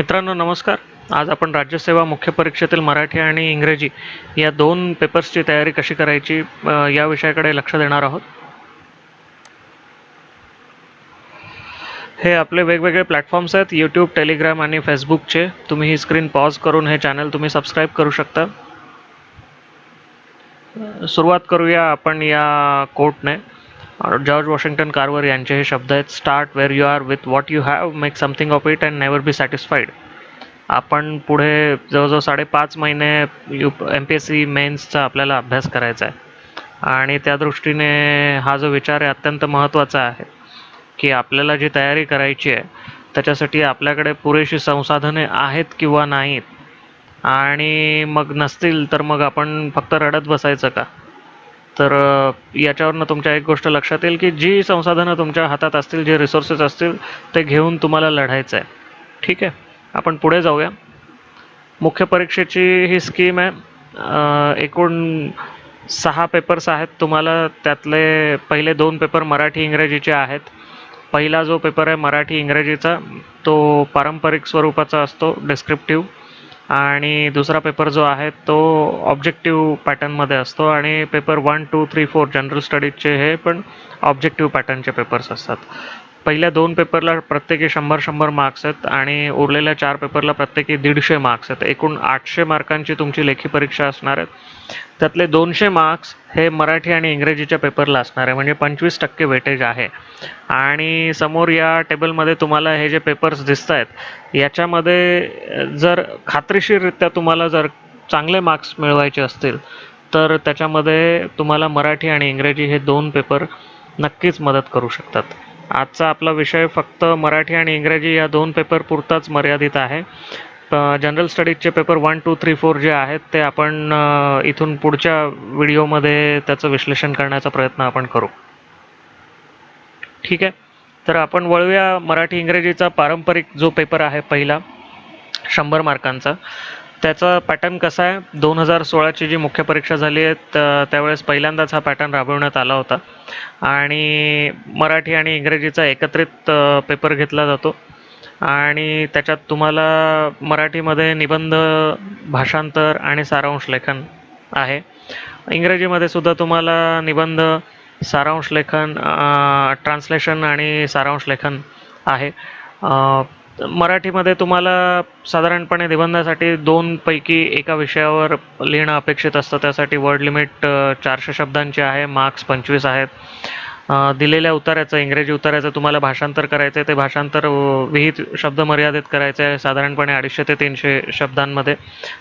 मित्रांनो नमस्कार. आज आपण राज्यसेवा मुख्य परीक्षेतील मराठी आणि इंग्रजी या दोन पेपर्सची तयारी कशी करायची या विषयाकडे लक्ष देणार आहोत. हे आपले वेगवेगळे प्लॅटफॉर्म्स आहेत यूट्यूब टेलिग्राम आणि फेसबुकचे तुम्ही ही स्क्रीन पॉज करून हे चॅनल तुम्ही सबस्क्राईब करू शकता. सुरुवात करूया आपण या कोटने जॉर्ज वॉशिंग्टन कार्वर यांचे हे शब्द आहेत start where you are with what you have make something of it and never be satisfied आपण पुढे जवळजवळ साडेपाच महिने U M P S C मेन्सचा आपल्याला अभ्यास करायचा आहे. आणि त्या दृष्टीने हा जो विचार आहे अत्यंत महत्त्वाचा आहे की आपल्याला जी तयारी करायची आहे त्याच्यासाठी आपल्याकडे पुरेशी संसाधने आहेत किंवा नाहीत. आणि मग नसतील तर मग आपण फक्त रडत बसायचं का? तर याच्यावरनं तुमच्या एक गोष्ट लक्षात येईल की जी संसाधनं तुमच्या हातात असतील जे रिसोर्सेस असतील ते घेऊन तुम्हाला लढायचं आहे ठीक आहे? आपण पुढे जाऊया. मुख्य परीक्षेची ही स्कीम आहे. एकूण सहा पेपर्स आहेत. तुम्हाला त्यातले पहिले दोन पेपर मराठी इंग्रजीचे आहेत. पहिला जो पेपर आहे मराठी इंग्रजीचा तो पारंपरिक स्वरूपाचा असतो डिस्क्रिप्टिव्ह आणि दुसरा पेपर जो आहे तो ऑब्जेक्टिव्ह पॅटर्नमध्ये असतो आणि paper one two three four general स्टडीजचे हे पण ऑब्जेक्टिव्ह पॅटर्नचे पेपर्स असतात. पहिल्या दोन पेपरला प्रत्येकी शंभर शंभर मार्क्स आहेत आणि उरलेल्या चार पेपरला प्रत्येकी दीडशे मार्क्स आहेत. एकूण आठशे मार्कांची तुमची लेखी परीक्षा असणार आहेत. त्यातले दोनशे मार्क्स हे मराठी आणि इंग्रजीच्या पेपरला असणार आहे. म्हणजे पंचवीस टक्के वेटेज आहे. आणि समोर या टेबलमध्ये तुम्हाला हे जे पेपर्स दिसत आहेत याच्यामध्ये जर खात्रीशीररित्या तुम्हाला जर चांगले मार्क्स मिळवायचे असतील तर त्याच्यामध्ये तुम्हाला मराठी आणि इंग्रजी हे दोन पेपर नक्कीच मदत करू शकतात. आजचा आपला विषय फक्त मराठी आणि इंग्रजी या दोन पेपर पुरताच मर्यादित आहे. General स्टडीजचे paper one two three four जे आहेत ते आपण इथून पुढच्या व्हिडिओमध्ये त्याचं विश्लेषण करण्याचा प्रयत्न आपण करू. ठीक आहे? तर आपण वळूया मराठी इंग्रजीचा पारंपरिक जो पेपर आहे पहिला शंभर मार्कांचा त्याचा पॅटर्न कसा आहे? दोन हजार सोळाची जी मुख्य परीक्षा झाली आहे तर त्यावेळेस पहिल्यांदाच हा पॅटर्न राबवण्यात आला होता. आणि मराठी आणि इंग्रजीचा एकत्रित पेपर घेतला जातो. आणि त्याच्यात तुम्हाला मराठीमध्ये निबंध भाषांतर आणि सारांश लेखन आहे. इंग्रजीमध्ये सुद्धा तुम्हाला निबंध सारांश लेखन ट्रान्सलेशन आणि सारांश लेखन आहे. मराठीमध्ये तुम्हाला साधारणपणे निबंधासाठी दोनपैकी एका विषयावर लिहिणं अपेक्षित असतं. त्यासाठी वर्ड लिमिट चारशे शब्दांची आहे मार्क्स पंचवीस आहेत. दिलेल्या उतार्याचं इंग्रजी उतार्याचं तुम्हाला भाषांतर करायचं आहे ते भाषांतर विहित शब्द मर्यादित करायचं आहे साधारणपणे अडीचशे ते तीनशे शब्दांमध्ये.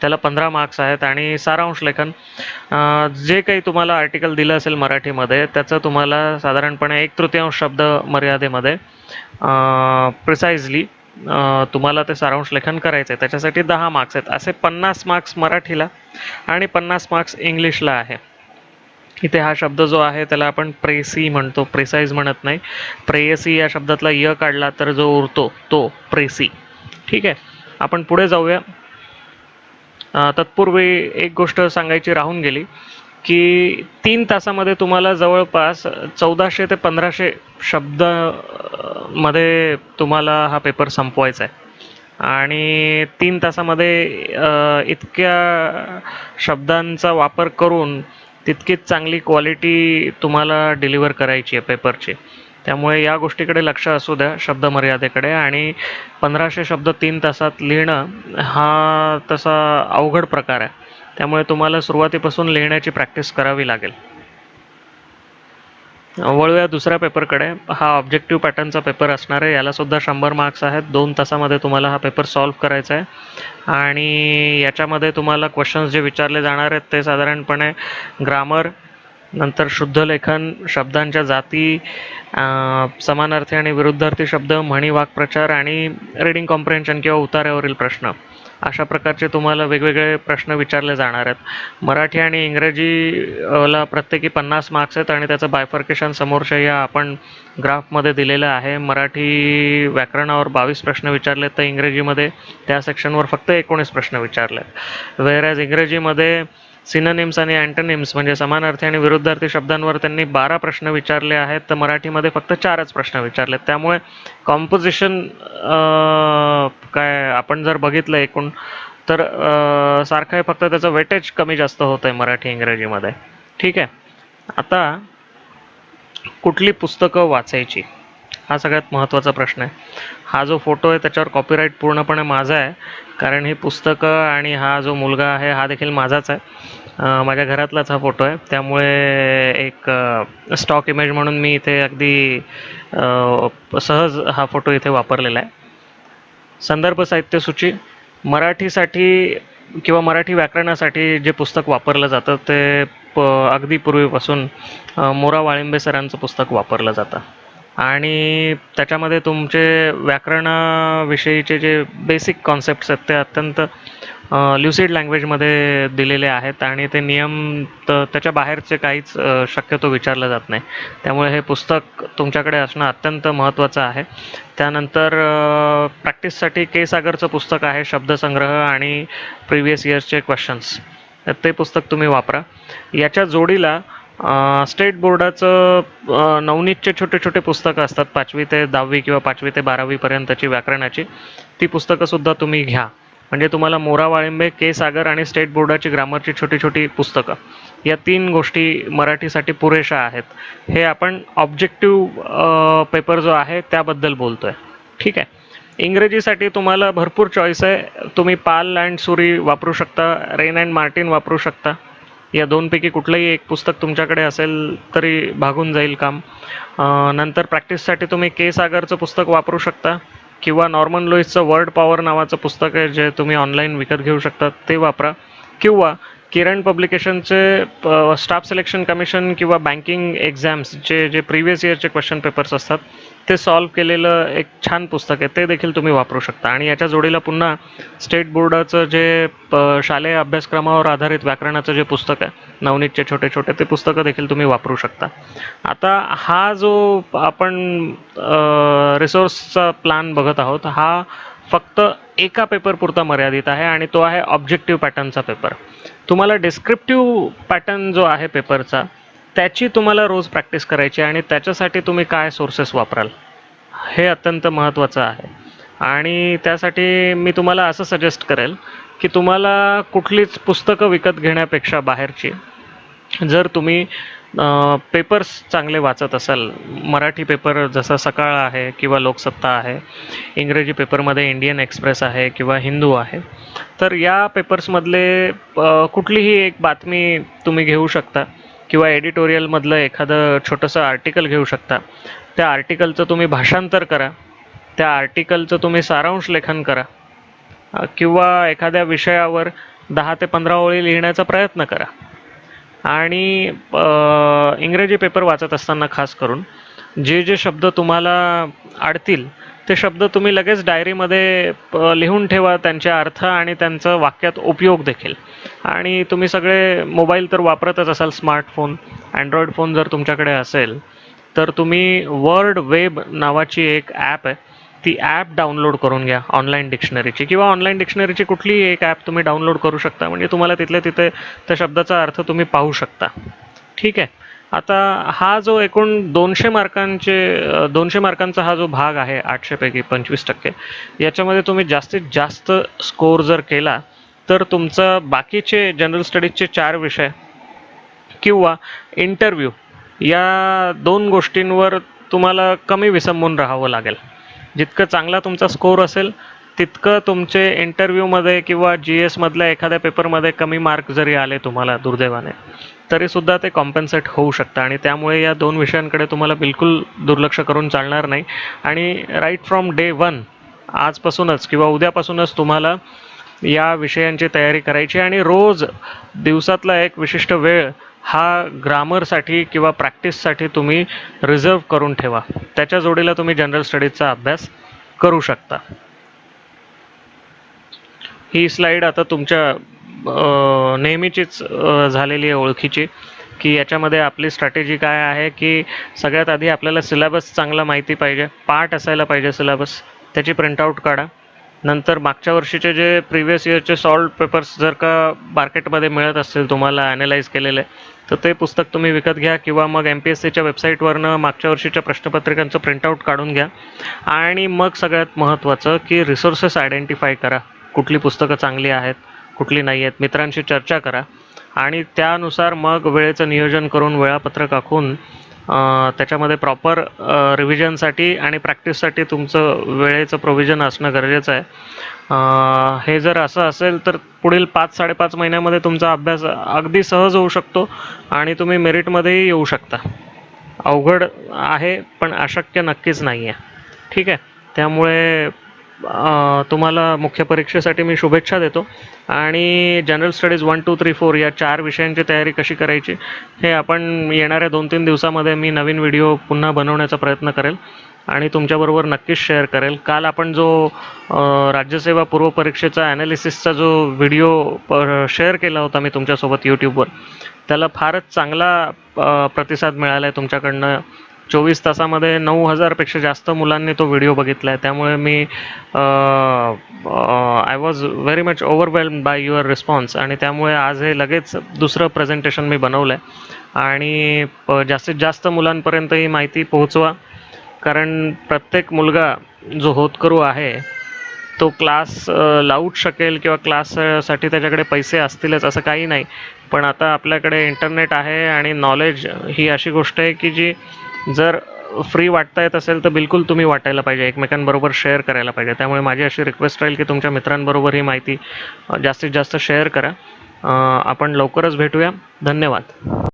त्याला पंधरा मार्क्स आहेत आणि सारांश लेखन. जे काही तुम्हाला आर्टिकल दिलं असेल मराठीमध्ये त्याचं तुम्हाला साधारणपणे एक तृतीयांश शब्द मर्यादेमध्ये प्रिसाइजली तुम्हाला ते सारांश लेखन करायचं आहे त्याच्यासाठी दहा मार्क्स आहेत. असे पन्नास मार्क्स मराठीला आणि पन्नास मार्क्स इंग्लिशला आहे. इथे हा शब्द जो आहे त्याला आपण प्रेसी म्हणतो. प्रेसाईज म्हणत नाही. प्रेयसी या शब्दातला य काढला तर जो उरतो तो प्रेसी. ठीक आहे? आपण पुढे जाऊया. तत्पूर्वी एक गोष्ट सांगायची राहून गेली. की तीन तासामध्ये तुम्हाला जवळपास चौदाशे ते पंधराशे शब्दमध्ये तुम्हाला हा पेपर संपवायचा आहे. आणि तीन तासामध्ये इतक्या शब्दांचा वापर करून तितकीच चांगली क्वालिटी तुम्हाला डिलिव्हर करायची आहे पेपरची त्यामुळे या गोष्टीकडे लक्ष असू द्या शब्द मर्यादेकडे आणि पंधराशे शब्द तीन तासात लिहिणं हा तसा अवघड प्रकार आहे. त्यामुळे तुम्हाला सुरुवातीपासून लिहिण्याची प्रॅक्टिस करावी लागेल. वळूया दुसऱ्या पेपरकडे हा ऑब्जेक्टिव्ह पॅटर्नचा पेपर असणार आहे. यालासुद्धा शंभर मार्क्स आहेत. दोन तासामध्ये तुम्हाला हा पेपर सॉल्व्ह करायचा आहे. आणि याच्यामध्ये तुम्हाला क्वेश्चन्स जे विचारले जाणार आहेत ते साधारणपणे ग्रामर नंतर शुद्ध लेखन शब्दांच्या जाती समानार्थी आणि विरुद्धार्थी शब्द म्हणी वाक्प्रचार आणि रिडिंग कॉम्प्रेन्शन किंवा उतार्यावरील प्रश्न. अशा प्रकारचे तुम्हाला वेगवेगळे प्रश्न विचारले जाणार आहेत. मराठी आणि इंग्रजीला प्रत्येकी पन्नास मार्क्स आहेत आणि त्याचं बायफर्केशन समोरच्या या आपण ग्राफमध्ये दिलेलं आहे. मराठी व्याकरणावर बावीस प्रश्न विचारले तर इंग्रजीमध्ये त्या सेक्शनवर फक्त एकोणीस प्रश्न विचारले आहेत. वेअर इंग्रजीमध्ये सिनोनिम्स आणि अँटोनिम्स म्हणजे समानार्थी आणि विरुद्धार्थी शब्दांवर त्यांनी बारा प्रश्न विचारले आहेत. तर मराठीमध्ये फक्त चारच प्रश्न विचारले त्यामुळे कॉम्पोजिशन काय आपण जर बघितलं एकूण तर सारखं आहे फक्त त्याचं वेटेज कमी जास्त होत आहे मराठी इंग्रजीमध्ये. ठीक आहे. आता कुठली पुस्तकं वाचायची? हा सगळ्यात महत्त्वाचा प्रश्न आहे. हा जो फोटो आहे त्याच्यावर कॉपीराईट पूर्णपणे माझा आहे. कारण ही पुस्तकं आणि हा जो मुलगा आहे हा देखील माझाच आहे. माझ्या घरातलाच हा फोटो आहे. त्यामुळे एक स्टॉक इमेज म्हणून मी इथे अगदी सहज हा फोटो इथे वापरलेला आहे. संदर्भ साहित्य सूची मराठीसाठी किंवा मराठी व्याकरणासाठी जे पुस्तक वापरलं जातं ते प अगदी पूर्वीपासून मोरा वाळिंबे सरांचं पुस्तक वापरलं जातं. आणि त्याच्यामध्ये तुमचे व्याकरणाविषयीचे जे बेसिक कॉन्सेप्ट्स आहेत ते अत्यंत ल्युसिड लँग्वेजमध्ये दिलेले आहेत आणि ते नियम त त्याच्या बाहेरचे काहीच शक्यतो विचारलं जात नाही. त्यामुळे हे पुस्तक तुमच्याकडे असणं अत्यंत महत्त्वाचं आहे. त्यानंतर प्रॅक्टिससाठी के सागरचं पुस्तक आहे शब्दसंग्रह आणि प्रिव्हियस इयर्सचे क्वेश्चन्स ते पुस्तक तुम्ही वापरा. याच्या जोडीला स्टेट बोर्डाचं नवनीतचे छोटे छोटे पुस्तकं असतात. पाचवी ते दहावी किंवा पाचवी ते बारावीपर्यंतची व्याकरणाची. ती पुस्तकंसुद्धा तुम्ही घ्या. म्हणजे तुम्हाला मोरा वाळिंबे के सागर आणि स्टेट बोर्डाची ग्रामरची छोटी छोटी पुस्तकं. या तीन गोष्टी मराठीसाठी पुरेशा आहेत. हे आपण ऑब्जेक्टिव्ह पेपर जो आहे त्याबद्दल बोलतो आहे ठीक आहे? इंग्रजीसाठी तुम्हाला भरपूर चॉईस आहे. तुम्ही पाल अँड सुरी वापरू शकता रेन अँड मार्टिन वापरू शकता. या दोनपैकी कुठलंही एक पुस्तक तुमच्याकडे असेल तरी भागून जाईल काम. नंतर प्रॅक्टिससाठी तुम्ही के सागरचं पुस्तक वापरू शकता किंवा नॉर्मन लोईसचं वर्ड पॉवर नावाचं पुस्तक आहे जे तुम्ही ऑनलाईन विकत घेऊ शकता ते वापरा. किंवा किरण पब्लिकेशनचे स्टाफ सिलेक्शन कमिशन किंवा बँकिंग एक्झाम्सचे जे प्रिव्हियस इयरचे क्वेश्चन पेपर्स असतात ते सॉल्व केलेलं एक छान पुस्तक आहे. ते देखील तुम्ही वापरू शकता. आणि याच्या जोडीला पुन्हा स्टेट बोर्डाचं जे प- शालेय अभ्यासक्रमावर आधारित व्याकरणाचं जे पुस्तक आहे नवनीतचे छोटे छोटे ते पुस्तकं देखील तुम्ही वापरू शकता. आता हा जो आपण रिसोर्सचा प्लॅन बघत आहोत हा फक्त एका पेपर पुरता मर्यादित आहे आणि तो आहे ऑब्जेक्टिव्ह पॅटर्नचा पेपर तुम्हाला डिस्क्रिप्टिव्ह पॅटर्न जो आहे पेपरचा त्याची तुम्हाला रोज प्रॅक्टिस करायची आणि त्याच्यासाठी तुम्ही काय सोर्सेस वापराल हे अत्यंत महत्त्वाचं आहे. आणि त्यासाठी मी तुम्हाला असं सजेस्ट करेल की तुम्हाला कुठलीच पुस्तकं विकत घेण्यापेक्षा बाहेरची जर तुम्ही पेपर्स चांगले वाचत असाल मराठी पेपर जसं सकाळ आहे किंवा लोकसत्ता आहे इंग्रजी पेपरमध्ये इंडियन एक्सप्रेस आहे किंवा हिंदू आहे तर या पेपर्समधले कुठलीही एक बातमी तुम्ही घेऊ शकता किंवा एडिटोरियलमधलं एखादं छोटंसं आर्टिकल घेऊ शकता. त्या आर्टिकलचं तुम्ही भाषांतर करा त्या आर्टिकलचं तुम्ही सारांश लेखन करा किंवा एखाद्या विषयावर दहा ते पंधरा ओळी लिहिण्याचा प्रयत्न करा. आणि इंग्रजी पेपर वाचत असताना खास करून जे जे शब्द तुम्हाला अडतील ते शब्द तुम्ही लगेच डायरीमध्ये लिहून ठेवा त्यांचे अर्थ आणि त्यांचा वाक्यात उपयोग देखील. आणि तुम्ही सगळे मोबाईल तर वापरतच असाल स्मार्टफोन अँड्रॉइड फोन जर तुमच्याकडे असेल तर तुम्ही वर्ड वेब नावाची एक ॲप आहे ती ॲप डाउनलोड करून घ्या ऑनलाईन डिक्शनरीची किंवा ऑनलाईन डिक्शनरीची कुठलीही एक ॲप तुम्ही डाउनलोड करू शकता. म्हणजे तुम्हाला तिथल्या तिथे त्या शब्दाचा अर्थ तुम्ही पाहू शकता. ठीक आहे? आता हा जो एकूण दोनशे मार्कांचे दोनशे मार्कांचा हा जो भाग आहे आठशेपैकी पंचवीस टक्के याच्यामध्ये तुम्ही जास्तीत जास्त स्कोर जर केला तर तुमचा बाकीचे जनरल स्टडीजचे चार विषय किंवा इंटरव्ह्यू या दोन गोष्टींवर तुम्हाला कमी विसंबून राहावं लागेल. जितकं चांगला तुमचा स्कोर असेल तितकं तुमचे इंटरव्ह्यूमध्ये किंवा जी एसमधल्या एखाद्या पेपरमध्ये कमी मार्क जरी आले तुम्हाला दुर्दैवाने तरीसुद्धा ते कॉम्पन्सेट होऊ शकतं. आणि त्यामुळे या दोन विषयांकडे तुम्हाला बिलकुल दुर्लक्ष करून चालणार नाही. आणि राईट फ्रॉम डे वन आजपासूनच किंवा उद्यापासूनच तुम्हाला या विषयांची तयारी करायची. आणि रोज दिवसातला एक विशिष्ट वेळ हा ग्रामरसाठी किंवा प्रॅक्टिससाठी तुम्ही रिझर्व करून ठेवा. त्याच्या जोडीला तुम्ही जनरल स्टडीजचा अभ्यास करू शकता. ही स्लाईड आता तुमच्या नेहमीचीच झालेली आहे ओळखीची की याच्यामध्ये आपली स्ट्रॅटेजी काय आहे की सगळ्यात आधी आपल्याला सिलेबस चांगला माहिती पाहिजे पार्ट असायला पाहिजे सिलेबस त्याची प्रिंटआउट काढा. नंतर मागच्या वर्षीचे जे प्रिव्हियस इयरचे सॉल्ट पेपर्स जर का मार्केटमध्ये मिळत असतील तुम्हाला ॲनालाइज केलेले तर ते पुस्तक तुम्ही विकत घ्या किंवा मग एम पी एस सीच्या वेबसाईटवरनं मागच्या वर्षीच्या प्रश्नपत्रिकांचं प्रिंटआउट काढून घ्या. आणि मग सगळ्यात महत्त्वाचं की रिसोर्सेस आयडेंटिफाय करा. कुठली पुस्तकं चांगली आहेत कुठली नाही आहेत मित्रांशी चर्चा करा. आणि त्यानुसार मग वेळेचं नियोजन करून वेळापत्रक आखून त्याच्यामध्ये प्रॉपर रिव्हिजनसाठी आणि प्रॅक्टिससाठी तुमचं वेळेचं प्रोव्हिजन असणं गरजेचं आहे. हे जर असं असेल तर पुढील पाच साडेपाच महिन्यामध्ये तुमचा अभ्यास अगदी सहज होऊ शकतो आणि तुम्ही मेरिटमध्येही येऊ शकता. अवघड आहे पण अशक्य नक्कीच नाही आहे ठीक आहे? त्यामुळे तुम्हाला मुख्य परीक्षेसाठी मी शुभेच्छा देतो. आणि general studies one two three four या चार विषयांची तयारी कशी करायची हे आपण येणाऱ्या दोन तीन दिवसामध्ये मी नवीन व्हिडिओ पुन्हा बनवण्याचा प्रयत्न करेल. आणि तुमच्याबरोबर नक्कीच शेअर करेल. काल आपण जो राज्यसेवा पूर्व परीक्षेचा ॲनालिसिसचा जो व्हिडिओ शेअर केला होता मी तुमच्यासोबत यूट्यूबवर त्याला फारच चांगला प्रतिसाद मिळाला आहे तुमच्याकडनं. चोवीस तासामध्ये नऊ हजारपेक्षा जास्त मुलांनी तो व्हिडिओ बघितला आहे त्यामुळे मी I was very much overwhelm by your response आणि त्यामुळे आज हे लगेच दुसरं प्रेझेंटेशन मी बनवलं आहे आणि प- जास्तीत जास्त मुलांपर्यंत ही माहिती पोहोचवा. कारण प्रत्येक मुलगा जो होतकरू आहे तो क्लास लावूच शकेल किंवा क्लाससाठी त्याच्याकडे पैसे असतीलच असं काही नाही. पण आता आपल्याकडे इंटरनेट आहे आणि नॉलेज ही अशी गोष्ट आहे की जी जर फ्री वाटता येत असेल तर बिलकुल तुम्ही वाटायला पाहिजे. एकमेकांबरोबर शेअर करायला पाहिजे. त्यामुळे माझी अशी रिक्वेस्ट राहील की तुमच्या मित्रांबरोबर ही माहिती जास्तीत जास्त शेअर करा. आपण लवकरच भेटूया. धन्यवाद.